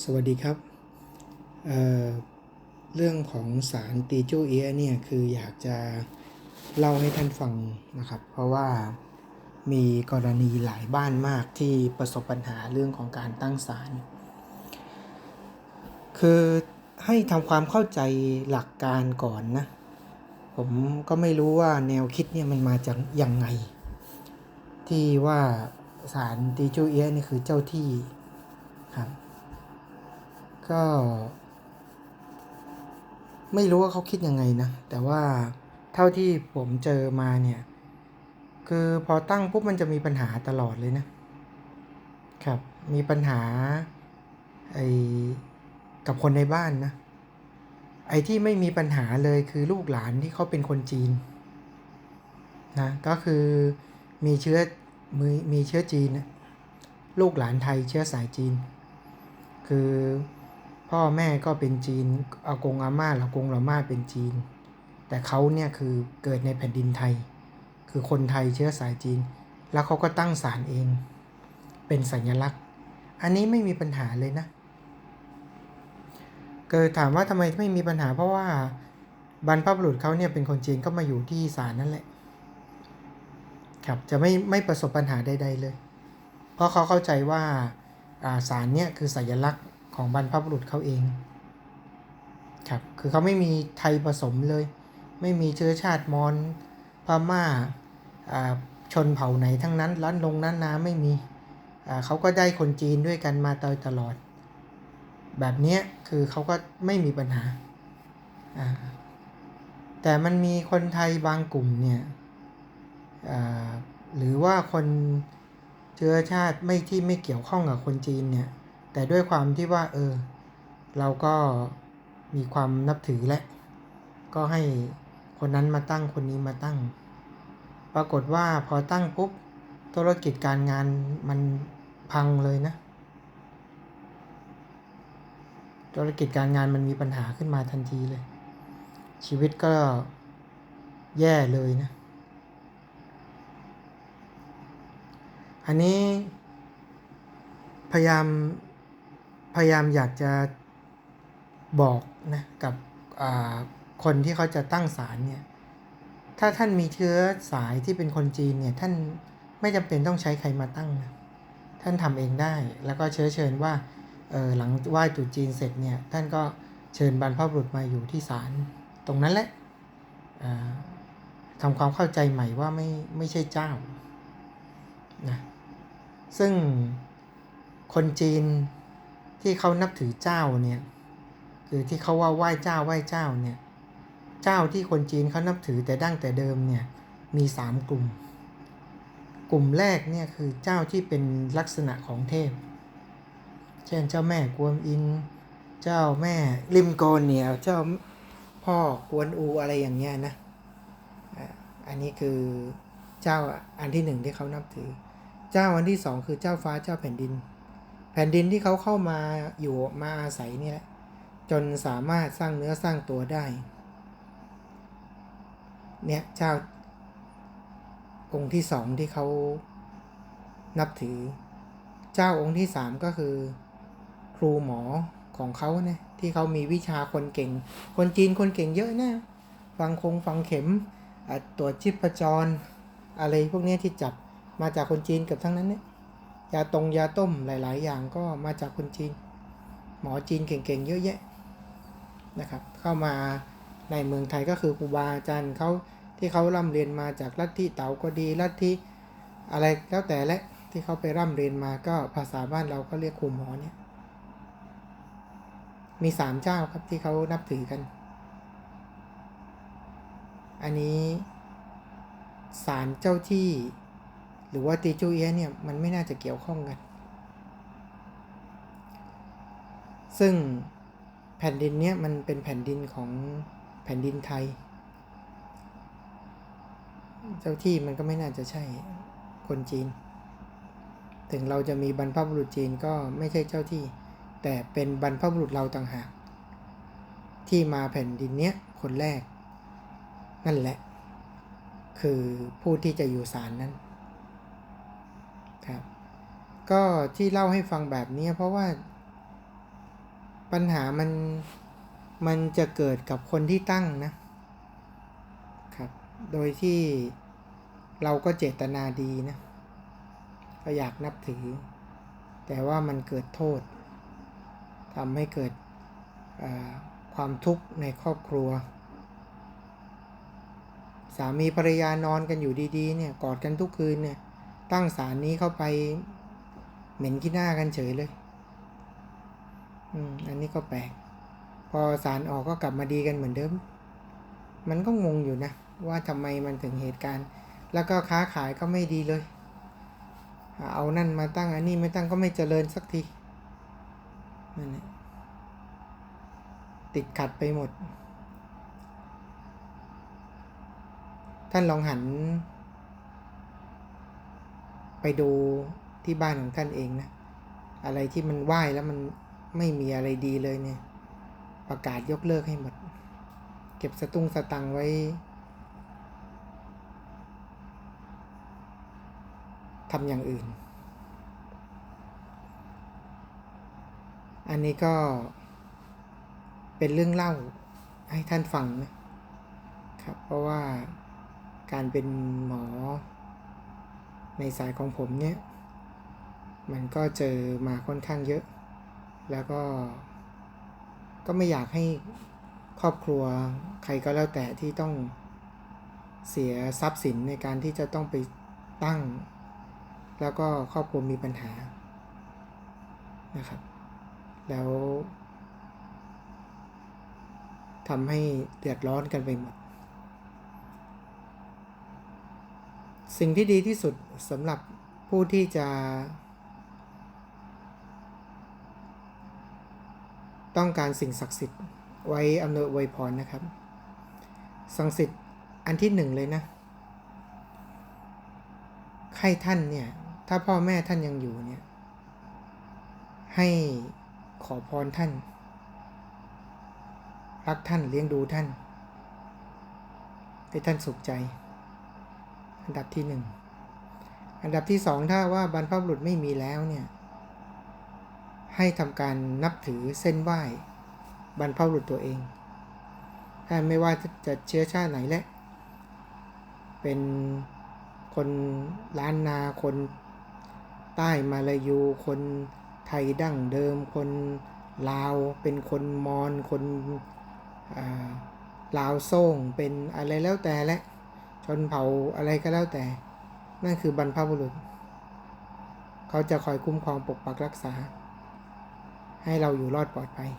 สวัสดีครับเเรื่องของสารตีจูเอียเนี่ยคืออยากจะเล่าให้ท่านฟังนะครับ เพราะว่ามีกรณีหลายบ้านมากที่ประสบปัญหาเรื่องของการตั้งศาลคือให้ทำความเข้าใจหลักการก่อนนะ ผมก็ไม่รู้ว่าแนวคิดเนี่ยมันมาจากยังไง ที่ว่าสารตีจูเอียนี่คือเจ้าที่ครับ ก็ ไม่รู้ว่าเขาคิดยังไงนะ แต่ว่าเท่าที่ผมเจอมาเนี่ย คือพอตั้งปุ๊บมันจะมีปัญหาตลอดเลยนะ ครับ มีปัญหาไอ้กับคนในบ้านนะ ไอ้ที่ไม่มีปัญหาเลยคือลูกหลานที่เขาเป็นคนจีนนะ ก็คือมีเชื้อมีมีเชื้อจีน ลูกหลานไทยเชื้อสายจีน คือ พ่อแม่ก็เป็นจีนอากงอาม่าหลากงหลาม่าเป็นจีน แต่เขาเนี่ยคือเกิดในแผ่นดินไทย คือคนไทยเชื้อสายจีน แล้วเขาก็ตั้งศาลเอง เป็นสัญลักษณ์ อันนี้ไม่มีปัญหาเลยนะเกิดถามว่าทำไมไม่มีปัญหาเพราะว่าบรรพบุรุษเขาเนี่ยเป็นคนจีนก็มาอยู่ที่ศาลนั่นแหละ ครับจะไม่ไม่ประสบปัญหาใด ๆเลย เพราะเขาเข้าใจว่าศาลเนี่ยคือสัญลักษณ์ ของบรรพบุรุษเขาเองครับคือเขาไม่มีไทยผสมเลย ไม่มีเชื้อชาติมอญพม่าชนเผ่าไหนทั้งนั้นล้านลงนั้นนาไม่มีเขาก็ได้คนจีนด้วยกันมาตตลอด แบบนี้คือเขาก็ไม่มีปัญหา แต่มันมีคนไทยบางกลุ่มเนี่ยหรือว่าคนเชื้อชาติไม่ที่ไม่เกี่ยวข้องกับคนจีนเนี่ย แต่ด้วยความที่ว่า เออ เราก็มีความนับถือและ ก็ให้คนนั้นมาตั้งคนนี้มาตั้ง ปรากฏว่าพอตั้งปุ๊บธุรกิจการงานมันพังเลยนะ ธุรกิจการงานมันมีปัญหาขึ้นมาทันทีเลย ชีวิตก็แย่เลยนะ อันนี้พยายาม พยายามอยากจะบอกนะกับคนที่เขาจะตั้งศาลเนี่ยถ้าท่านมีเชื้อสายที่เป็นคนจีนเนี่ยท่านไม่จำเป็นต้องใช้ใครมาตั้งนะท่านทำเองได้แล้วก็เชื้อเชิญว่าเออหลังไหว้ตุจีนเสร็จเนี่ยท่านก็เชิญบรรพบุรุษมาอยู่ที่ศาลตรงนั้นแหละทำความเข้าใจใหม่ว่าไม่ไม่ใช่เจ้านะซึ่งคนจีน ที่เขานับถือเจ้าเนี่ยคือที่เขาว่าไหว้เจ้าไหว้เจ้าเนี่ยเจ้าที่คนจีนเขานับถือแต่ดั้งแต่เดิมเนี่ยมีสามกลุ่ม กลุ่มแรกเนี่ยคือเจ้าที่เป็นลักษณะของเทพ เช่นเจ้าแม่กวนอิน เจ้าแม่ริมโกนเนี่ยเจ้าพ่อกวนอูอะไรอย่างเงี้ยนะอันนี้คือเจ้าอันที่หนึ่งที่เขานับถือ เจ้าอันที่สองคือเจ้าฟ้าเจ้าแผ่นดิน แผ่นดินที่เขาเข้ามาอยู่มาอาศัยนี่แหละจนสามารถสร้างเนื้อสร้างตัวได้ เนี่ยเจ้าองค์ที่สองที่เขานับถือ เจ้าองค์ที่สามก็คือ ครูหมอของเขาเนี่ยที่เขามีวิชาคนเก่ง คนจีนคนเก่งเยอะนะฟังคงฟังเข็มตรวจชีพจร อะไรพวกนี้ที่จับมาจากคนจีนกับทั้งนั้นเนี่ย ยาตรงยาต้มหลาย ๆ อย่างก็มาจากคนจีน หมอจีนเก่ง ๆ เยอะแยะนะครับ เข้ามาในเมืองไทยก็คือครูบาอาจารย์เขาที่เขาร่ำเรียนมาจากลัทธิเต๋าก็ดีลัทธิอะไรแล้วแต่และที่เขาไปร่ำเรียนมาก็ภาษาบ้านเราก็เรียกครูหมอเนี่ยมีสามเจ้าครับที่เขานับถือกัน อันนี้ศาลเจ้าที่ หรือว่าตีจูเอียเนี่ยมันไม่น่าจะเกี่ยวข้องกัน ซึ่งแผ่นดินเนี้ยมันเป็นแผ่นดินของแผ่นดินไทย เจ้าที่มันก็ไม่น่าจะใช่คนจีน ถึงเราจะมีบรรพบุรุษจีนก็ไม่ใช่เจ้าที่ แต่เป็นบรรพบุรุษเราต่างหาก ที่มาแผ่นดินเนี้ยคนแรก นั่นแหละ คือผู้ที่จะอยู่ศาลนั้น ก็ที่เล่าให้ฟังแบบนี้เพราะว่าปัญหามันมันจะเกิดกับคนที่ตั้งนะครับ โดยที่เราก็เจตนาดีนะ ก็อยากนับถือ แต่ว่ามันเกิดโทษทำให้เกิดความทุกข์ในครอบครัว สามีภรรยานอนกันอยู่ดีๆเนี่ยกอดกันทุกคืนเนี่ยตั้งสารนี้เข้าไป เหม็นขี้หน้ากันเฉยเลย อืม อันนี้ก็แปลก พอสารออกก็กลับมาดีกันเหมือนเดิม มันก็งงอยู่นะ ว่าทำไมมันถึงเหตุการณ์ แล้วก็ค้าขายก็ไม่ดีเลย เอานั่นมาตั้งอันนี้ไม่ตั้งก็ไม่เจริญสักทีนั่นแหละติดขัดไปหมด ท่านลองหัน ไปดู ที่บ้านของท่านเองนะ อะไรที่มันไหว้แล้วมันไม่มีอะไรดีเลยเนี่ย ประกาศยกเลิกให้หมด เก็บสตุ้งสตังไว้ ทำอย่างอื่น อันนี้ก็เป็นเรื่องเล่าให้ท่านฟังนะครับ เพราะว่าการเป็นหมอในสายของผมเนี่ย มันก็เจอมาค่อนข้างเยอะ แล้วก็ ก็ไม่อยากให้ครอบครัวใครก็แล้วแต่ที่ต้องเสียทรัพย์สินในการที่จะต้องไปตั้ง แล้วก็ครอบครัวมีปัญหานะครับ แล้วทำให้เดือดร้อนกันไปหมด สิ่งที่ดีที่สุดสำหรับผู้ที่จะ ต้องการสิ่งศักดิ์สิทธิ์ไว้อำนวยอวยพรนะครับศักดิ์สิทธิ์อันที่หนึ่งเลยนะให้ท่านเนี่ย ถ้าพ่อแม่ท่านยังอยู่เนี่ย ให้ขอพรท่าน รักท่านเลี้ยงดูท่าน ให้ท่านสุขใจ อันดับที่หนึ่ง อันดับที่สองถ้าว่าบรรพบุรุษไม่มีแล้วเนี่ย ให้ทำการนับถือเส้นไหว้บรรพบุรุษตัวเองถ้าไม่ว่าจะเชื้อชาติไหนและ เป็นคนล้านนาคนใต้มาลายู คนไทยดั้งเดิม คนลาว เป็นคนมอญคนลาวโซ่งเป็นอะไรแล้วแต่และ ชนเผ่าอะไรก็แล้วแต่ นั่นคือบรรพบุรุษ เขาจะคอยคุ้มครองปกปักรักษา ให้เราอยู่รอดปลอดภัย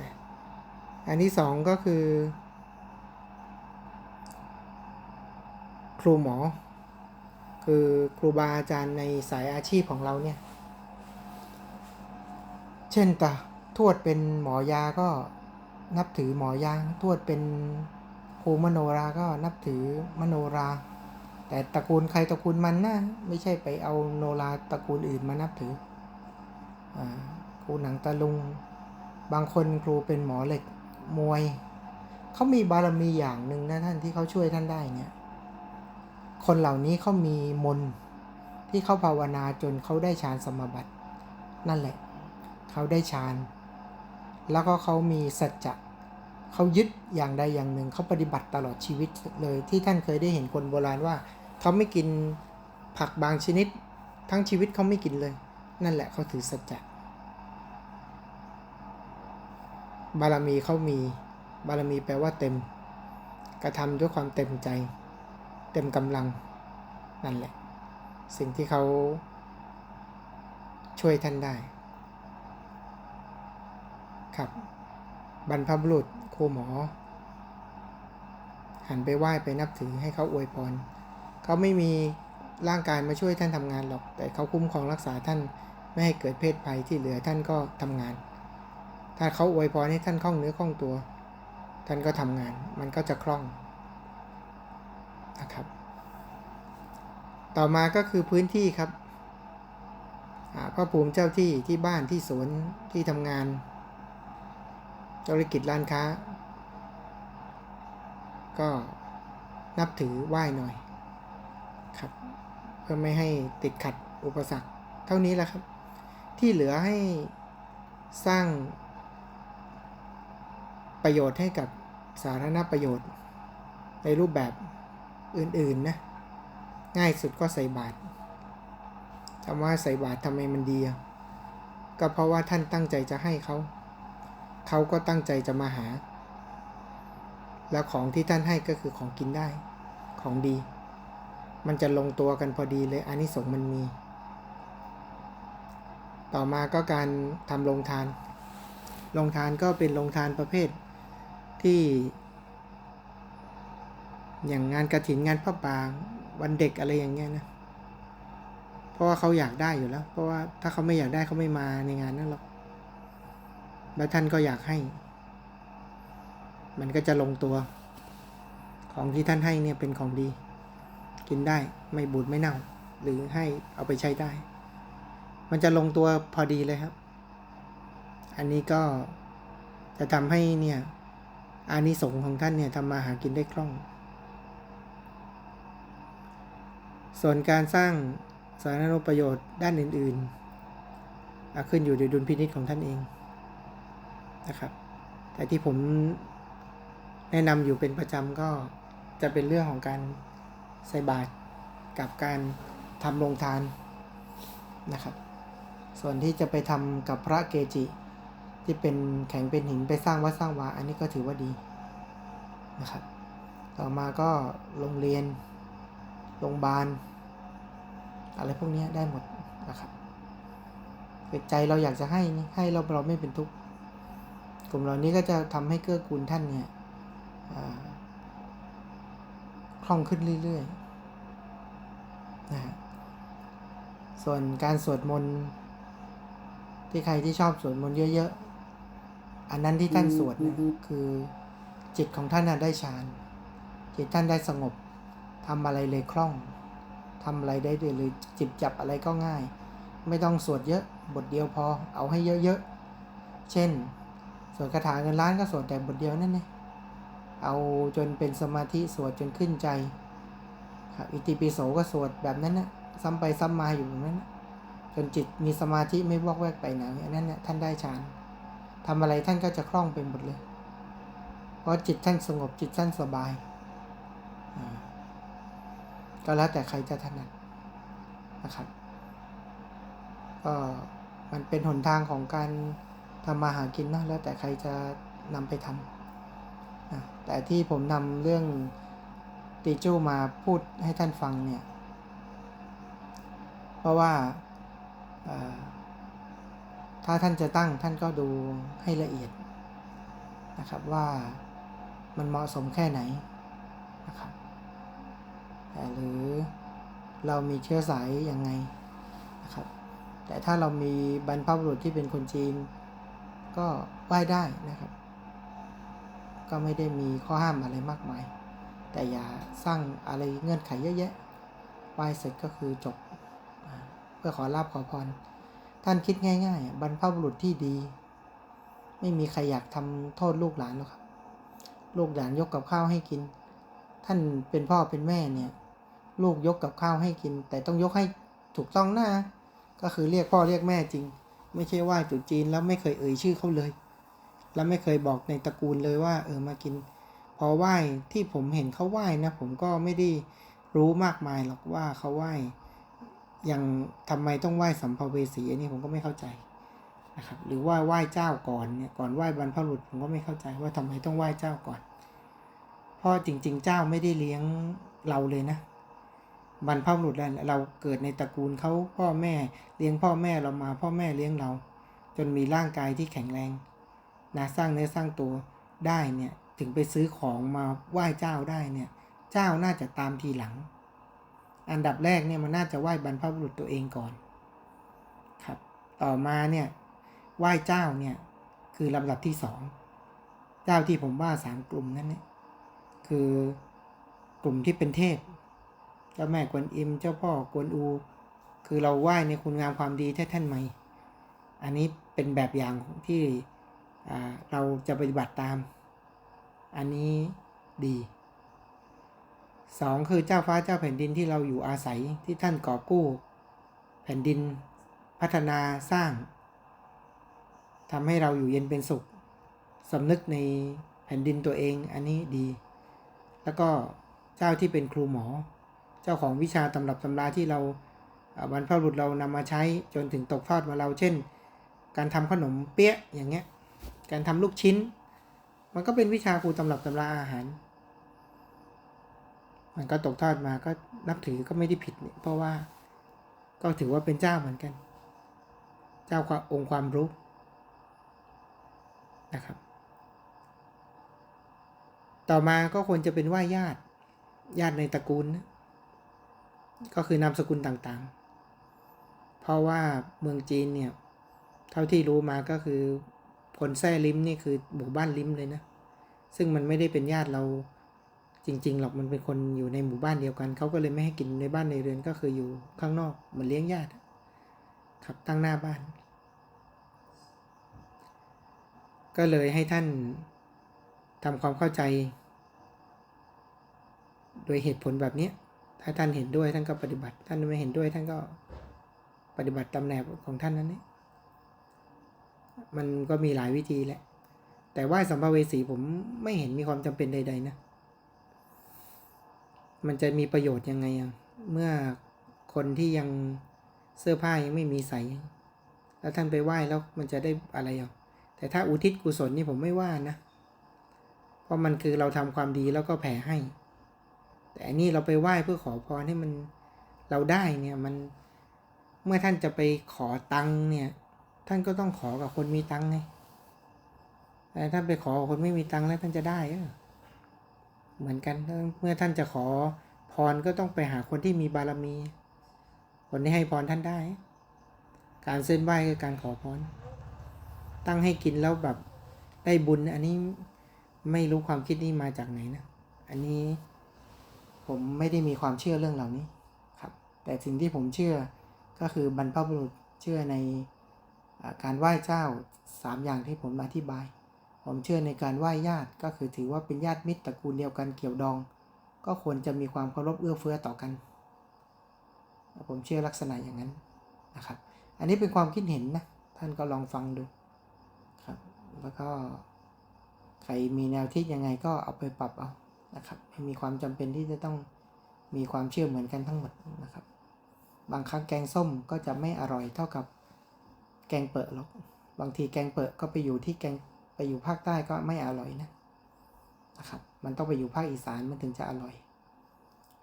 นะอันที่สองก็คือ ครูหมอ คือครูบาอาจารย์ในสายอาชีพของเราเนี่ย เช่นตาทวดเป็นหมอยาก็นับถือหมอยาทวดเป็นครูมโนราก็นับถือมโนรา แต่ตระกูลใครตระกูลมันนะไม่ใช่ไปเอาโนราตระกูลอื่นมานับถืออ ครูหนังตะลุง บางคนครูเป็นหมอเหล็กมวย เขามีบารมีอย่างหนึ่งนะท่านที่เขาช่วยท่านได้เนี่ย คนเหล่านี้เขามีมนที่เขาภาวนาจนเขาได้ฌานสมาบัติ นั่นแหละ เขาได้ฌาน แล้วก็เขามีสัจจะเขายึดอย่างใดอย่างหนึ่งเขาปฏิบัติตลอดชีวิตเลยที่ท่านเคยได้เห็นคนโบราณว่า เขาไม่กินผักบางชนิด ทั้งชีวิตเขาไม่กินเลย นั่นแหละเขาถือสัจจะ บารมีเขามี บารมีแปลว่าเต็ม กระทำด้วยความเต็มใจ เต็มกำลังนั่นแหละ สิ่งที่เขาช่วยท่านได้ ครับ บรรพบุรุษครูหมอ หันไปไหว้ไปนับถือให้เขาอวยพรเขาไม่มีร่างกายมาช่วยท่านทำงานหรอก แต่เขาคุ้มครองรักษาท่านไม่ให้เกิดเพศภัยที่เหลือท่านก็ทำงาน ถ้าเขาอวยพรให้ท่านคล่องเนื้อคล่องตัว ท่านก็ทำงาน มันก็จะคล่องนะครับ ต่อมาก็คือพื้นที่ครับพระภูมิเจ้าที่ที่บ้านที่สวนที่ทำงานธุรกิจร้านค้า ก็นับถือไหว้หน่อยครับเพื่อไม่ให้ติดขัดอุปสรรค เท่านี้แหละครับ ที่เหลือให้สร้าง ประโยชน์ให้กับสาธารณประโยชน์ ในรูปแบบอื่นๆนะง่ายสุดก็ใส่บาตรคำว่าใส่บาตรทำไมมันดีก็เพราะว่าท่านตั้งใจจะให้เขาเขาก็ตั้งใจจะมาหา แล้วของที่ท่านให้ก็คือของกินได้ ของดี มันจะลงตัวกันพอดีเลยอานิสงส์มันมี ต่อมาก็การทำโรงทานโรงทานก็เป็นโรงทานประเภท ที่ อย่างงานกระถินงานพระบางวันเด็กอะไรอย่างเงี้ยนะเพราะว่าเขาอยากได้อยู่แล้ว เพราะว่าถ้าเขาไม่อยากได้เขาไม่มาในงานนั้นหรอกแล้วท่านก็อยากให้ มันก็จะลงตัว ของที่ท่านให้เนี่ยเป็นของดี กินได้ไม่บูดไม่เน่า หรือให้เอาไปใช้ได้ มันจะลงตัวพอดีเลยครับ อันนี้ก็จะทำให้เนี่ย อานิสงส์ของท่านเนี่ยทำมาหากินได้คล่อง ส่วนการสร้างสาธารณประโยชน์ด้านอื่นๆขึ้นอยู่ในดุลพินิจของท่านเองนะครับ แต่ที่ผมแนะนำอยู่เป็นประจำก็จะเป็นเรื่องของการใส่บาตรกับการทำโรงทานนะครับ ส่วนที่จะไปทำกับพระเกจิ ที่เป็นแข็งเป็นหินไปสร้างวัดสร้างวาอันนี้ก็ถือว่าดีนะครับ ต่อมาก็โรงเรียนโรงพยาบาลอะไรพวกนี้ได้หมดนะครับคือใจเราอยากจะให้ให้เราเราไม่เป็นทุกข์กลุ่มเหล่านี้ก็จะทำให้เกื้อกูลท่านเนี่ยคล่องขึ้นเรื่อยๆนะฮะส่วนการสวดมนต์ที่ใครที่ชอบสวดมนต์เยอะๆ อันนั้นที่ท่านสวดเนี่ยคือจิตของท่านได้ฌาน จิตท่านได้สงบทำอะไรเลยคล่องทำอะไรได้เลยจิบจับอะไรก็ง่าย ไม่ต้องสวดเยอะบทเดียวพอเอาให้เยอะๆ เช่น สวดคาถาเงินล้านก็สวดแต่บทเดียวนั่นเองเอาจนเป็นสมาธิสวดจนขึ้นใจอิติปิโสก็สวดแบบนั้นนะซ้ำไปซ้ำมาอยู่แบบนั้นนะจนจิตมีสมาธิไม่วอกแวกไปไหนอันนั้นเนี่ยท่านได้ฌาน ทำอะไรท่านก็จะคล่องไปหมดเลย เพราะจิตท่านสงบจิตท่านสบาย ก็แล้วแต่ใครจะถนัดนะครับก็มันเป็นหนทางของการทำมาหากินนะแล้วแต่ใครจะนำไปทำแต่ที่ผมนำเรื่องตีจู้มาพูดให้ท่านฟังเนี่ย เพราะว่า ถ้าท่านจะตั้งท่านก็ดูให้ละเอียดนะครับว่ามันเหมาะสมแค่ไหนนะครับหรือเรามีเชื้อสายยังไงนะครับแต่ถ้าเรามีบรรพบุรุษที่เป็นคนจีน ก็ไหว้ได้นะครับ ก็ไม่ได้มีข้อห้ามอะไรมากมาย แต่อย่าสร้างอะไรเงื่อนไขเยอะแยะไหว้เสร็จก็คือจบ เพื่อขอลาบขอพร ท่านคิดง่าย ๆ บรรพบุรุษที่ดี ไม่มีใครอยากทำโทษลูกหลานหรอกครับ ลูกหลานยกกับข้าวให้กิน ท่านเป็นพ่อเป็นแม่เนี่ย ลูกยกกับข้าวให้กิน แต่ต้องยกให้ถูกต้องนะก็คือเรียกพ่อเรียกแม่จริง ไม่ใช่ว้ตรุษจีนแล้วไม่เคยเอ่ยชื่อเขาเลย แล้วไม่เคยบอกในตระกูลเลยว่า เออมากิน พอไหว้ที่ผมเห็นเขาไหว้นะ ผมก็ไม่ได้รู้มากมายหรอกว่าเขาไหว้ ย่างทำไมต้องไหว้สัมภเวสีอันนี้ผมก็ไม่เข้าใจนะครับหรือว่าไหว้เจ้าก่อนเนี่ยก่อนไหว้บรรพบุรุษผมก็ไม่เข้าใจว่าทำไมต้องไหว้เจ้าก่อน เพราะจริง ๆ เจ้าไม่ได้เลี้ยงเราเลยนะบรรพบุรุษเราเราเกิดในตระกูลเขาพ่อแม่เลี้ยงพ่อแม่เรามา พ่อแม่เลี้ยงเรา จนมีร่างกายที่แข็งแรงนะสร้างเนื้อสร้างตัวได้เนี่ยถึงไปซื้อของมาไหว้เจ้าได้เนี่ย เจ้าน่าจะตามทีหลัง อันดับแรกเนี่ยมันน่าจะไหว้บรรพบุรุษตัวเองก่อนครับ ต่อมาเนี่ยไหว้เจ้าเนี่ยคือลำดับที่สองเจ้าที่ผมว่าสามกลุ่มนั้นเนี่ยคือกลุ่มที่เป็นเทพ เจ้าแม่กวนอิม เจ้าพ่อกวนอู คือเราไหว้ในคุณงามความดีแท้ท่านไหม อันนี้เป็นแบบอย่างที่เราจะปฏิบัติตาม อันนี้ดี สองคือเจ้าฟ้าเจ้าแผ่นดินที่เราอยู่อาศัยที่ท่านก่อกู้ แผ่นดินพัฒนาสร้างทำให้เราอยู่เย็นเป็นสุขสำนึกในแผ่นดินตัวเองอันนี้ดี แล้วก็เจ้าที่เป็นครูหมอ เจ้าของวิชาตำรับตำราที่เราอ่าบรรพบุรุษเรานำมาใช้จนถึงตกทอดมาเราเช่น การทำขนมเปี๊ยะอย่างเงี้ย การทำลูกชิ้น มันก็เป็นวิชาครูตำรับตำราอาหาร มันก็ตกทอดมาก็นับถือก็ไม่ได้ผิดนี่เพราะว่าก็ถือว่าเป็นเจ้าเหมือนกัน เจ้าความองค์ความรู้นะครับ ต่อมาก็ควรจะเป็นไหว้ญาติญาติในตระกูลนะก็คือนามสกุลต่างๆ เพราะว่าเมืองจีนเนี่ย เท่าที่รู้มาก็คือคนแท้ลิมนี่คือหมู่บ้านลิมเลยนะ ซึ่งมันไม่ได้เป็นญาติเรา จริงๆหรอกมันเป็นคนอยู่ในหมู่บ้านเดียวกัน เขาก็เลยไม่ให้กินในบ้านในเรือนก็คืออยู่ข้างนอกเหมือนเลี้ยงญาติครับตั้งหน้าบ้าน ก็เลยให้ท่านทำความเข้าใจ โดยเหตุผลแบบนี้ถ้าท่านเห็นด้วยท่านก็ปฏิบัติ ท่านไม่เห็นด้วยท่านก็ปฏิบัติตามแนวของท่านนั้นนี่มันก็มีหลายวิธีแหละ แต่ว่าสัมภเวสีผมไม่เห็นมีความจำเป็นใด ๆ นะ มันจะมีประโยชน์ยังไงอะเมื่อคนที่ยังเสื้อผ้ายังไม่มีใส่แล้วท่านไปไหว้แล้วมันจะได้อะไรอะแต่ถ้าอุทิศกุศลนี่ผมไม่ว่านะ เพราะมันคือเราทำความดีแล้วก็แผ่ให้ แต่อันนี้เราไปไหว้เพื่อขอพรให้มันเราได้เนี่ยมันเมื่อท่านจะไปขอตังเนี่ย ท่านก็ต้องขอกับคนมีตังไงแต่ถ้าไปขอคนไม่มีตังแล้วท่านจะได้เหรอ เหมือนกันเมื่อท่านจะขอพรก็ต้องไปหาคนที่มีบารมี คนที่ให้พรท่านได้ การเส้นไหว้คือการขอพร ตั้งให้กินแล้วแบบได้บุญ อันนี้ไม่รู้ความคิดนี้มาจากไหนนะ อันนี้ผมไม่ได้มีความเชื่อเรื่องเหล่านี้ครับ แต่สิ่งที่ผมเชื่อก็คือบรรพบุรุษเชื่อในการไหว้เจ้าสามอย่างที่ผมอธิบาย ผมเชื่อในการไหว้ญาติก็คือถือว่าเป็นญาติมิตรตระกูลเดียวกันเกี่ยวดอง ก็ควรจะมีความเคารพเอื้อเฟื้อต่อกัน ผมเชื่อลักษณะอย่างนั้นนะครับ อันนี้เป็นความคิดเห็นนะ ท่านก็ลองฟังดูครับ แล้วก็ใครมีแนวคิดยังไงก็เอาไปปรับเอานะครับไม่มีความจำเป็นที่จะต้องมีความเชื่อเหมือนกันทั้งหมดนะครับ บางครั้งแกงส้มก็จะไม่อร่อยเท่ากับแกงเปิดหรอกบางทีแกงเปิดก็ไปอยู่ที่แกง ไปอยู่ภาคใต้ก็ไม่อร่อยนะนะครับ มันต้องไปอยู่ภาคอีสานมันถึงจะอร่อย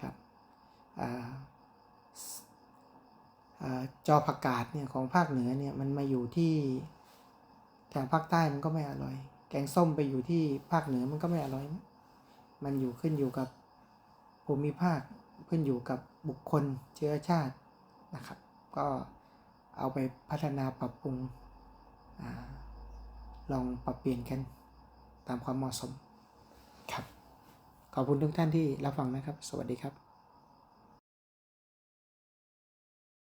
ครับออจอผักกาดเนี่ยของภาคเหนือเนี่ยมันมาอยู่ที่แถวภาคใต้มันก็ไม่อร่อย แกงส้มไปอยู่ที่ภาคเหนือมันก็ไม่อร่อยนะมันอยู่ขึ้นอยู่กับภูมิภาคขึ้นอยู่กับบุคคลเชื้อชาตินะครับ ก็เอาไปพัฒนาปรับปรุงอ่า ลองปรับเปลี่ยนกันตามความเหมาะสมครับ ขอบคุณทุกท่านที่รับฟังนะครับ สวัสดีครับ